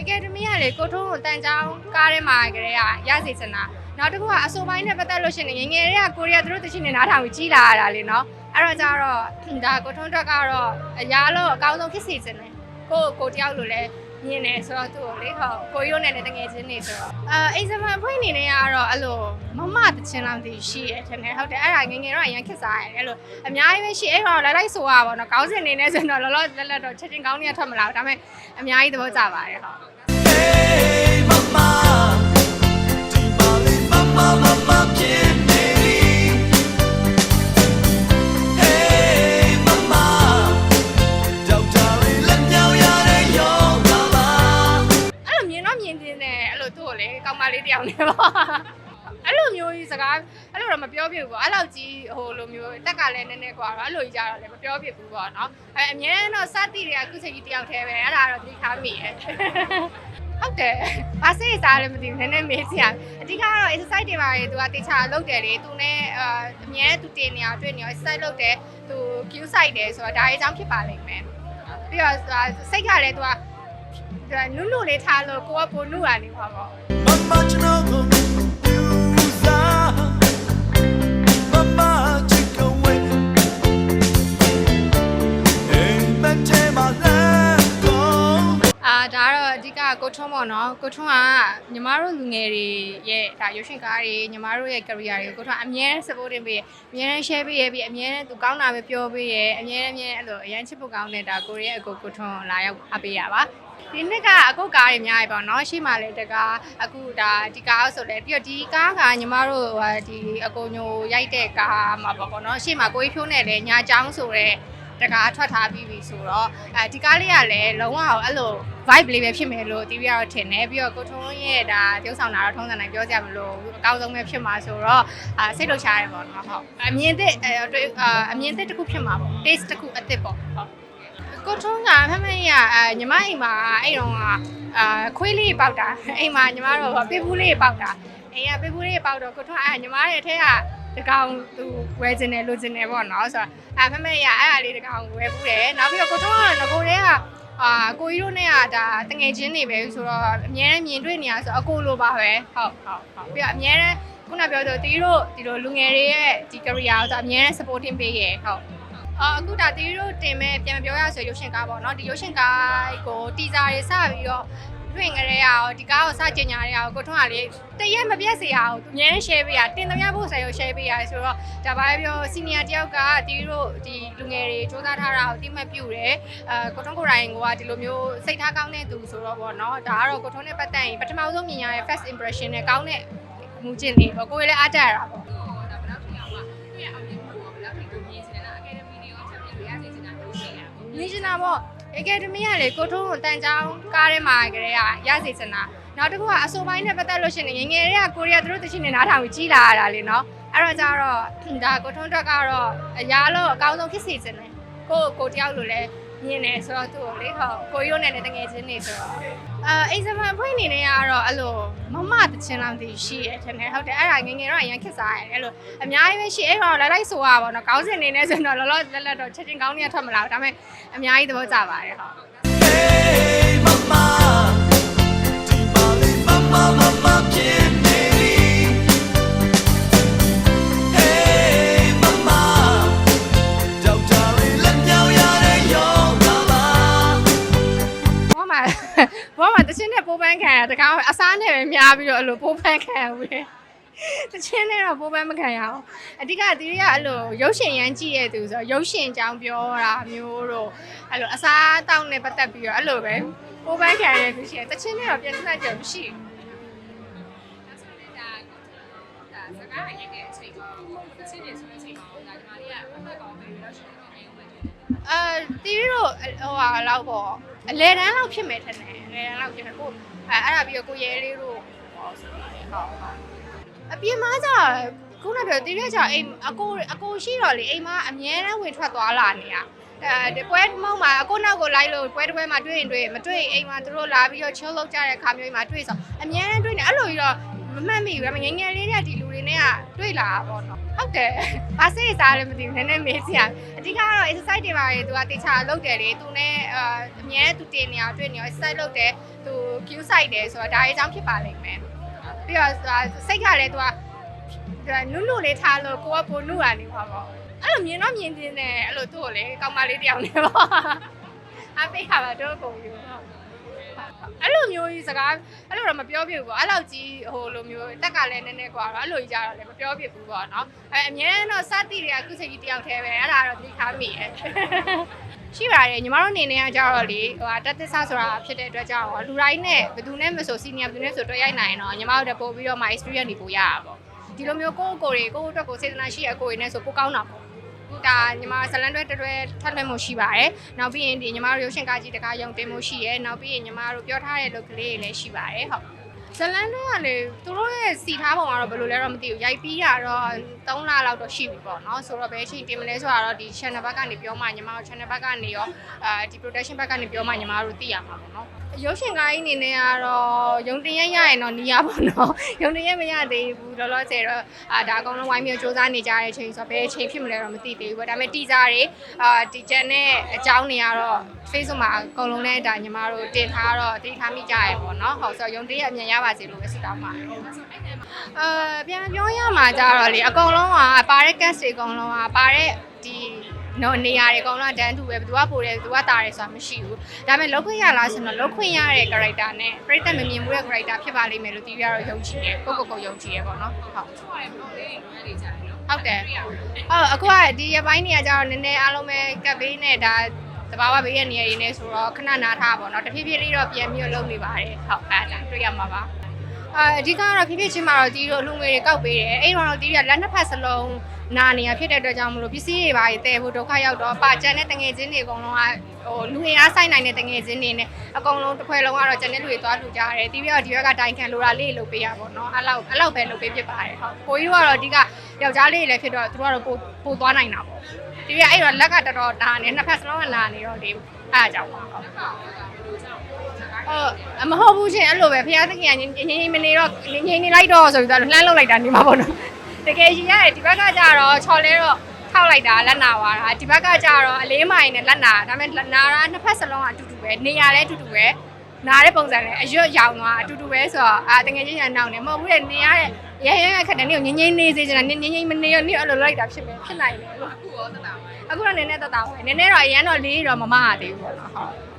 Academy ကလေကိုထုံးကိုတန်ချောင်းကားထဲမှာကလေးကရစေချင်တာနောက်တစ်ခုကအဆိုပိုင်းနဲ့ပတ်သက်လို့ရှိရင်ငယ်ငယ်လေးကကိုရီးယားသူတို့တချင်းနေနားထောင်ပြီးကြီးလာရတာလေနော်အဲ့တော့ကြတော့ဒါကိုထုံးတက်ကတော့အရာလို့အကောင်းဆုံးဖြစ်စေချင်တယ်ကိုကိုတယောက်လိုလဲမြင်နေဆိုတော့သူ့ကိုလေဟောကိုရိုးနဲ့လည်းတငယ်ချင်းနေဆိုတော့အဲအိမ်စမန်ဖွင့်နေနေကတော့အဲ့လိုမမတချင်းလောက်တည်ရှိရထင်တယ်ဟုတ်တယ်အဲ့ဒါငယ်ငယ်တော့အရင်ခက်စားရတယ်အဲ့လိုအများကြီးပဲရှိအဲ့တော့လိုက်လိုက်ဆိုရပါတော့ကောင်းစင်နေနေဆိုတော့လောလောလတ်လတ်တော့ချက်ချင်းကောင်းနေရထွက်မလာဘူးဒါပေမဲ့အများကြီးသဘောကျပါတယ်ဟု အဲ့လိုမြင်တော့မြင်တင်တယ်အဲ့လိုသူ့ကိုလေကောင်းမလေးတယောက်နေပေါ့အဲ့လိုမျိုးကြီးစကားအဲ့လိုတော့မပြောပြဘူးပေါ့အဲ့လောက်ကြီးဟိုလိုမျိုးတက်ကလည်းနည်းနည်းกว่าတော့အဲ့လိုကြီးကြတော့လည်းမပြောပြဘူးပေါ့နော်အဲ့အမြဲတော့စတိတွေကအခုချိန်ကြီးတယောက်တည်းပဲအဲ့ဒါတော့သိထားမိရဲ့ ဟုတ်တယ်။ဘာစိတ်စားလဲမသိဘူးနည်းနည်းမေးစရာအဓိကတော့ exercise တွေပါလေသူကတေချာလုပ်တယ်လေသူနဲ့အာအမြဲသူတင်နေအောင်တွေ့နေအောင် exercise လုပ်တယ်သူ queue site တယ်ဆိုတော့ဒါအကြောင်းဖြစ်ပါလိမ့်မယ်။ပြီးတော့စိတ်ကလည်းသူကဒါနုနုလေးထားလို့ကိုကပိုနုရနေပါပေါ့ ကတော့အဓိကကိုထွန်းပေါ့နော်ကိုထွန်းကညီမတို့လူငယ်တွေရဲ့ဒါရုပ်ရှင်ကားတွေညီမတို့ရဲ့ career တွေကိုကိုထွန်းအမြဲတမ်း supporting ပေးရအမြဲတမ်း share ပေးရပြီးအမြဲတမ်းသူကောင်းတာပဲပြောပေးရအမြဲတမ်းအမြဲအဲ့လိုအရန်ချစ်ဖို့ကောင်းတဲ့ဒါကိုရီးယားအကိုကိုထွန်းလာရောက်အပေးရပါဒီနှစ်ကအကုတ်ကားတွေအများကြီးပေါ့နော်ရှေ့မှာလည်းတကားအခုဒါဒီကားဆိုလည်းပြီးတော့ဒီကားကညီမတို့ဟိုဒီအကိုညိုရိုက်တဲ့ကားမှာပေါ့ပေါ့နော်ရှေ့မှာကိုကြီးဖြိုးနဲ့လည်းညာချောင်းဆိုတဲ့ တကားထွက်ထားပြီးပြီဆိုတော့အဲဒီကားလေးကလည်းလုံးဝအဲ့လို vibe လေးပဲဖြစ်မယ်လို့တီးပြီးတော့ထင်တယ်ပြီးတော့ကိုထုံးရဲ့ဒါပြုံးဆောင်တာတော့ထုံးစံတိုင်းပြောကြမလို့အကောင်းဆုံးပဲဖြစ်မှာဆိုတော့အာစိတ်လှုပ်ရှားတယ်ပေါ့နော်ဟုတ်အမြင်သစ်အဲတွေ့အာအမြင်သစ်တစ်ခုဖြစ်မှာပေါ့ taste တစ်ခုအသစ်ပေါ့ဟုတ်ကိုထုံးကဖမင်းရအဲညီမအိမ်မှာအဲ့တော့ကအာခွေးလေးပေါက်တာအိမ်မှာညီမတို့ပေပူးလေးပေါက်တာအိမ်ကပေပူးလေးပေါက်တော့ကိုထုံးအဲညီမရဲ့အထက်က တကောင်သူဝဲခြင်းနဲ့လိုခြင်းနဲ့ပေါ့နော်ဆိုတော့အဲဖမင်းရအဲ့အလေးတကောင်ဝဲဘူးတယ်နောက်ပြီးတော့ကိုထုံးကငကိုတွေကအာကိုကြီးတို့နဲ့ကဒါတငယ်ချင်းတွေပဲဆိုတော့အများနဲ့မြင်တွေ့နေရဆိုအကိုလိုပါပဲဟုတ်ဟုတ်ဟုတ်ပြီးတော့အများနဲ့ခုနပြောဆိုတီးတို့ဒီလိုလူငယ်တွေရဲ့ဒီ career ကိုဆိုအများနဲ့ supporting ပေးရဟုတ်အာအခုဒါတီးတို့တင်မဲ့ပြန်မပြောရဆိုရုပ်ရှင်ကားပေါ့နော်ဒီရုပ်ရှင်ကားကို teaser တွေစပြီးတော့ တွင်ကြရအောင်ဒီကားကိုစကြင်ညာရအောင်ကိုထွန်းကလေတရက်မပြတ်စေရအောင်အများနဲ့ share ပေးရတင်သမျှဖို့ဆယ်ကို share ပေးရဆိုတော့ဒါပါပဲပြော senior တယောက်ကတီးတို့ဒီလူငယ်တွေစူးစမ်းထားတာကိုတိမှတ်ပြုတယ်အဲကိုထွန်းကိုယ်တိုင်ကဒီလိုမျိုးစိတ်ထားကောင်းတဲ့သူဆိုတော့ပေါ့နော်ဒါကတော့ကိုထွန်းနဲ့ပတ်သက်ရင်ပထမဆုံးမြင်ရတဲ့ first impression နဲ့ကောင်းတဲ့မူကျင့်လေးပေါ့ကိုယ်လည်းအားတက်ရတာပေါ့မြင်ချင်တာပေါ့ Academy ကလေကိုထုံးကိုတန်ချောင်းကားထဲမှာကလေးကရစေချင်တာနောက်တစ်ခုကအဆိုပိုင်းနဲ့ပတ်သက်လို့ရှိရင်ငယ်ငယ်လေးကကိုရီးယားသူတို့တချင်းနေနားထောင်ပြီးကြီးလာရတာလေနော်အဲ့တော့ကြတော့ဒါကိုထုံးတက်ကတော့အရာလို့အကောင်းဆုံးဖြစ်စေချင်တယ်ကိုကိုတယောက်လိုလဲ မြင်နေဆိုတော့သူ့ကိုလေဟောကိုရိုးနဲ့လည်းတငယ်ချင်းနေဆိုတော့အဲအိမ်စမန်ဖွင့်နေနေကတော့အဲ့လိုမမတချင်းလောက်တည်ရှိရထင်တယ်ဟုတ်တယ်အဲ့ဒါငယ်ငယ်တော့အရင်ခက်စားရတယ်အဲ့လိုအများကြီးပဲရှိအဲ့တော့လိုက်လိုက်ဆိုရပါတော့ကောင်းစင်နေနေဆိုတော့လောလောလတ်လတ်တော့ချက်ချင်းကောင်းနေရထွက်မလာဘူးဒါပေမဲ့အများကြီးသဘောကျပါတယ်ဟုတ် ဘောမှာဘောမှာတချင်းနဲ့ပိုးပန်းခံရတခါအစားနဲ့ပဲများပြီးတော့အဲ့လိုပိုးပန်းခံရဘူးလေတချင်းနဲ့တော့ပိုးပန်းမခံရအောင်အဓိကဒီတွေကအဲ့လိုရုပ်ရှင်ရမ်းကြည့်ရသူဆိုတော့ရုပ်ရှင်အကြောင်းပြောတာမျိုးတော့အဲ့လိုအစားတောက်နဲ့ပတ်သက်ပြီးတော့အဲ့လိုပဲပိုးပန်းခံရသူရှိတယ်တချင်းနဲ့တော့ပြန်စကြမရှိဘူးအာတီးတို့ ဟိုဟာလောက်ပေါ့အလဲတန်းလောက်ဖြစ်မယ်ထင်တယ်အလဲတန်းလောက်ဖြစ်မယ်ကိုအဲအဲ့ဒါပြီးတော့ကိုရဲလေးတို့ဟောဆိုရတယ်ဟုတ်ဟုတ်အပြင်မှာကျခုနကပြောတီးရချာအိမ်အကိုအကိုရှိတော့လေအိမ်မှာအမြဲတမ်းဝင်ထွက်သွားလာနေရအဲဒီပွဲမုံမှာအကိုနောက်ကိုလိုက်လို့ပွဲတစ်ပွဲမှာတွေ့ရင်တွေ့မတွေ့ရင်အိမ်မှာသူတို့လာပြီးတော့ chill လုပ်ကြတဲ့ခါမျိုးမှာတွေ့ဆိုအမြဲတမ်းတွေ့နေအဲ့လိုကြီးတော့မမှတ်မိဘူးဒါပေမဲ့ငယ်ငယ်လေးတွေကဒီလူတွေနဲ့က တွေ့လာတာပေါ့နော်ဟုတ်တယ်ဘာစိတ်စားလဲမသိဘူးနည်းနည်းမေးစရာအဓိကတော့ exercise တွေပါလေသူကတေချာလုပ်တယ်လေသူနဲ့အာအမြဲသူတင်နေအောင်တွေ့နေအောင် exercise လုပ်တယ်သူ view site တယ်ဆိုတော့ဒါအကြောင်းဖြစ်ပါလိမ့်မယ်ပြီးတော့စိတ်ကလည်းသူကနုနုလေးထားလို့ကိုကပိုနုရနေပါပေါ့အဲ့လိုမြင်တော့မြင်တင်တယ်အဲ့လိုသူ့ကိုလေကောင်းမလေးတယောက်နေပေါ့အပိတ်ခါပါတော့ကုန်ယူ အဲ့လိုမျိုးကြီးစကားအဲ့လိုတော့မပြောပြဘူးပေါ့အဲ့လောက်ကြီးဟိုလိုမျိုးတက်ကလည်းနည်းနည်းกว่าတော့အဲ့လိုကြီးကြတော့လည်းမပြောပြဘူးပေါ့နော်အဲအမြဲတော့စတိတွေကအခုချိန်ကြီးတယောက်တည်းပဲအဲ့ဒါတော့သိခါမိရဲ့ ရှိပါတယ်ညီမတို့အနေနဲ့ကကြတော့လေဟိုဟာတက်သစ္စာဆိုတာဖြစ်တဲ့အတွက်ကြောင့်လူတိုင်းနဲ့ဘယ်သူနဲ့မဆို senior ဘယ်သူနဲ့ဆိုတွေ့ရိုက်နိုင်ရင်တော့ညီမတို့တက်ပို့ပြီးတော့ my experience တွေပို့ရတာပေါ့ဒီလိုမျိုးကိုယ့်ကိုယ်တွေကိုယ့်အတွက်ကိုစေတနာရှိတဲ့ကိုယ်တွေနဲ့ဆိုပိုကောင်းတာပေါ့ ဒါညီမဇလန်တွဲတွဲတွဲထပ်လွှင့်မှုရှိပါတယ်နောက်ပြီးရင်ဒီညီမတို့ရုပ်ရှင်ကားကြီးတကားရုံတင်မှုရှိရဲနောက်ပြီးရင်ညီမတို့ပြောထားတဲ့လုပ်ကလေးတွေလည်းရှိပါတယ်ဟုတ်ဇလန်တွဲကလေသူတို့ရဲ့စီထားပုံကတော့ဘယ်လိုလဲတော့မသိဘူးရိုက်ပြီးရတော့ 3လလောက်တော့ရှိပြီပေါ့နော်ဆိုတော့ဘယ်ချိန်တင်မလဲဆိုတော့ဒီ channel ဘက်ကနေပြောမှညီမတို့ channel ဘက်ကနေရောအာဒီ production ဘက်ကနေပြောမှညီမတို့သိရမှာပေါ့နော်ရုပ်ရှင်ကားကြီးအနေနဲ့ကတော့ရုံတင်ရရရင်တော့နီးရပါတော့ရုံတင်ရမရသေးဘူးလောလောဆယ်တော့အာဒါအကုန်လုံးဝိုင်းပြီးစူးစမ်းနေကြတဲ့အချိန်ဆိုတော့ဘယ်အချိန်ဖြစ်မလဲတော့မသိသေးဘူးပေါ့ဒါပေမဲ့ teaser တွေအာဒီ channel အကြောင်းတွေကတော့ Facebook မှာအကုန်လုံးနဲ့ဒါညီမတို့တင်ထားတော့တိထားမိကြရပေါ့နော်ဟုတ်ဆိုတော့ရုံတင်ရအမြန်ရပါစေလို့ပဲဆုတောင်းပါတယ်အာပြန်ပြောရမှာကြတော့လေအကုန်လုံးကပါတဲ့ cast တွေအကုန်လုံးကပါတဲ့ဒီနော်နေရာတွေအကုန်လုံးကတန်းတူပဲဘယ်သူကပိုတယ်ဘယ်သူကတာတယ်ဆိုတာမရှိဘူးဒါပေမဲ့လောက်ခွင့်ရလားဆိုတော့လောက်ခွင့်ရတဲ့ character နဲ့ပြိတ္တမမြင်မှုတဲ့ character ဖြစ်ပါလိမ့်မယ်လို့တီးရတော့ယုံကြည်တယ်ကိုကိုကိုယုံကြည်ရပေါ့နော်ဟုတ်ဟုတ်တယ်ဟုတ်အခုကဒီရပိုင်းနေရာကျတော့နည်းနည်းအားလုံးပဲကပ်ဘေးနဲ့ဒါတဘာဝဘေးရဲ့နေရာတွေနဲ့ဆိုတော့ခဏနာထားပါတော့တဖြည်းဖြည်းလေးတော့ပြန်ပြီးတော့လုပ်နေပါတယ်ဟုတ်အဲ့ဒါတွေ့ရမှာပါ အာအဓိကတော့ဖြည်းဖြည်းချင်းမှာတော့ဒီလိုအလူငွေတွေကောက်ပေးတယ်အဲ့တော့ဒီကလက်နှစ်ဖက်စလုံးနာနေရဖြစ်တဲ့အတွက်ကြောင့်မလို့ပစ္စည်းတွေပါတည်ဖို့ဒုက္ခရောက်တော့ပါကျန်တဲ့တငယ်ချင်းတွေအကုန်လုံးကဟိုလူရအားဆိုင်နိုင်တဲ့တငယ်ချင်းတွေနဲ့အကုန်လုံးတစ်ခွဲလုံးကတော့ကျန်တဲ့လူတွေသွားလူကြရတယ်တီးပြီးတော့ဒီဘက်ကတိုင်ခံလိုတာလေးလုပ်ပေးရပါတော့အဲ့လောက်အဲ့လောက်ပဲလုပ်ပေးဖြစ်ပါတယ်ဟုတ်ကိုကြီးတို့ကတော့အဓိကယောက်ျားလေးတွေလည်းဖြစ်တော့သူတို့ကတော့ပို့ပို့သွားနိုင်တာပေါ့ဒီပြအဲ့တော့လက်ကတော်တော်နာနေနှစ်ဖက်စလုံးကနာနေတော့လေအဲ့အကြောင်းပါဟုတ် အမဟုတ်ဘူးရှင်အဲ့လိုပဲဖခင်သခင်ကငင်းငင်းငင်းမနေတော့ငင်းငင်းနေလိုက်တော့ဆိုပြီးတော့လှမ်းလောက်လိုက်တာနေမှာပေါ့နော်တကယ်ရှင်ရတယ်ဒီဘက်ကကြတော့ချော်လဲတော့ထောက်လိုက်တာလက်နာသွားတာဒီဘက်ကကြတော့အလေးမိုင်နဲ့လက်နာဒါပေမဲ့နာတာနှစ်ဖက်စလုံးကအတူတူပဲနေရလဲအတူတူပဲနားတဲ့ပုံစံနဲ့အရွတ်ရောင်သွားအတူတူပဲဆိုတော့အာတကယ်ချင်းညာနောက်နေမဟုတ်ဘူးလေနေရတဲ့ရဲရဲခက်တယ်နေကိုငင်းငင်းနေစေချင်တာငင်းငင်းမနေရနေအဲ့လိုလိုက်တာဖြစ်မယ်ဖြစ်နိုင်တယ်လို့အခုရောတက်တာပဲအခုတော့နည်းနည်းတက်တာပဲနည်းနည်းတော့အရန်တော့လေးတော့မမရသေးဘူးပေါ့နော်ဟုတ်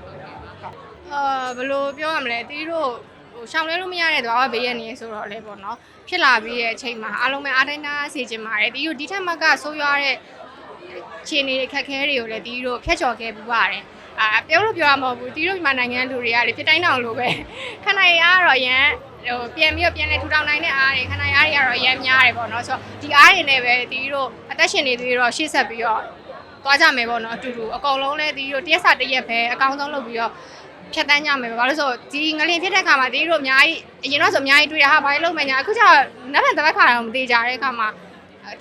အာဘယ်လိုပြောရမလဲတီးတို့ဟိုရှောင်လဲလို့မရတဲ့သွားဘေးရနေဆိုတော့လေပေါ့နော်ဖြစ်လာပြီးတဲ့အချိန်မှာအားလုံးပဲအားတိုင်းနာစေချင်ပါတယ်တီးတို့ဒီထက်မှကဆိုးရွားတဲ့ခြေနေခက်ခဲတွေကိုလည်းတီးတို့ဖျက်ချော်ခဲ့ပူပါတယ်အာပြောလို့ပြောရမှာမဟုတ်ဘူးတီးတို့မြန်မာနိုင်ငံလူတွေကလေဖြစ်တိုင်းတောင်လိုပဲခဏရကတော့ရန်ဟိုပြန်ပြီးတော့ပြန်လဲထူထောင်နိုင်တဲ့အားတွေခဏရတွေကတော့ရန်များတယ်ပေါ့နော်ဆိုတော့ဒီအားတွေနဲ့ပဲတီးတို့အသက်ရှင်နေသေးတော့ရှေ့ဆက်ပြီးတော့သွားကြမယ်ပေါ့နော်အတူတူအကုန်လုံးလဲတီးတို့တရက်စာတရက်ပဲအကောင်းဆုံးလုပ်ပြီးတော့ ဖြတ်တန်းကြမယ်ဘာလို့ဆိုဒီငလင်ဖြစ်တဲ့ခါမှာတီးတို့အများကြီးအရင်တော့ဆိုအများကြီးတွေ့ရဟာဘာလို့လုပ်မယ်ညာအခုကျတော့နက်ဖက်တစ်ပတ်ခါတော့မသေးကြတဲ့ခါမှာ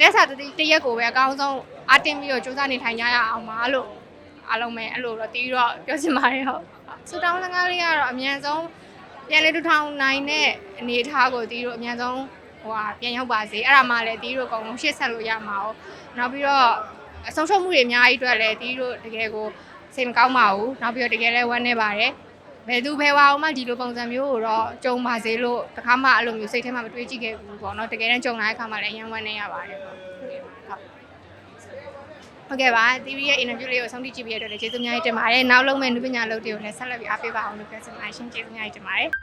တက်စာတတိတရက်ကိုပဲအကောင်းဆုံးအတင်းပြီးတော့စူးစမ်းနေထိုင်ကြရအောင်ပါလို့အားလုံးပဲအဲ့လိုတော့တီးတော့ပြောချင်ပါတယ်ဟုတ်ဆူတောင်းလငါးလေးကတော့အမြန်ဆုံးပြန်လေတူထောင်နိုင်တဲ့အနေအထားကိုတီးတို့အမြန်ဆုံးဟိုဟာပြန်ရောက်ပါစေအဲ့ဒါမှလည်းတီးတို့အကုန်လုံးရှေ့ဆက်လို့ရမှာ哦နောက်ပြီးတော့အဆုံးရှုံးမှုတွေအများကြီးအတွက်လည်းတီးတို့တကယ်ကို စိတ်မကောင်းပါဘူးနောက်ပြီးတော့တကယ်လည်းဝမ်းနေပါတယ်ဘယ်သူဘယ်ဝါအောင်မှဒီလိုပုံစံမျိုးကိုတော့ကြုံပါစေလို့တခါမှအဲ့လိုမျိုးစိတ်ထဲမှာမတွေးကြည့်ခဲ့ဘူးပေါ့နော်တကယ်တမ်းကြုံလာတဲ့အခါမှာလည်းအရင်ဝမ်းနေရပါတယ်ပေါ့ဟုတ်ကဲ့ပါ TV ရဲ့ interview လေးကိုဆုံးဖြတ်ကြည့်ပြီးရတဲ့အတွက်လည်းကျေးဇူးအများကြီးတင်ပါတယ်နောက်လုံးမဲ့နုပညာလုပ်တွေကိုလည်းဆက်လက်ပြီးအားပေးပါအောင်လို့ပြောချင်ပါတယ်ရှင်ကျေးဇူးအများကြီးတင်ပါတယ်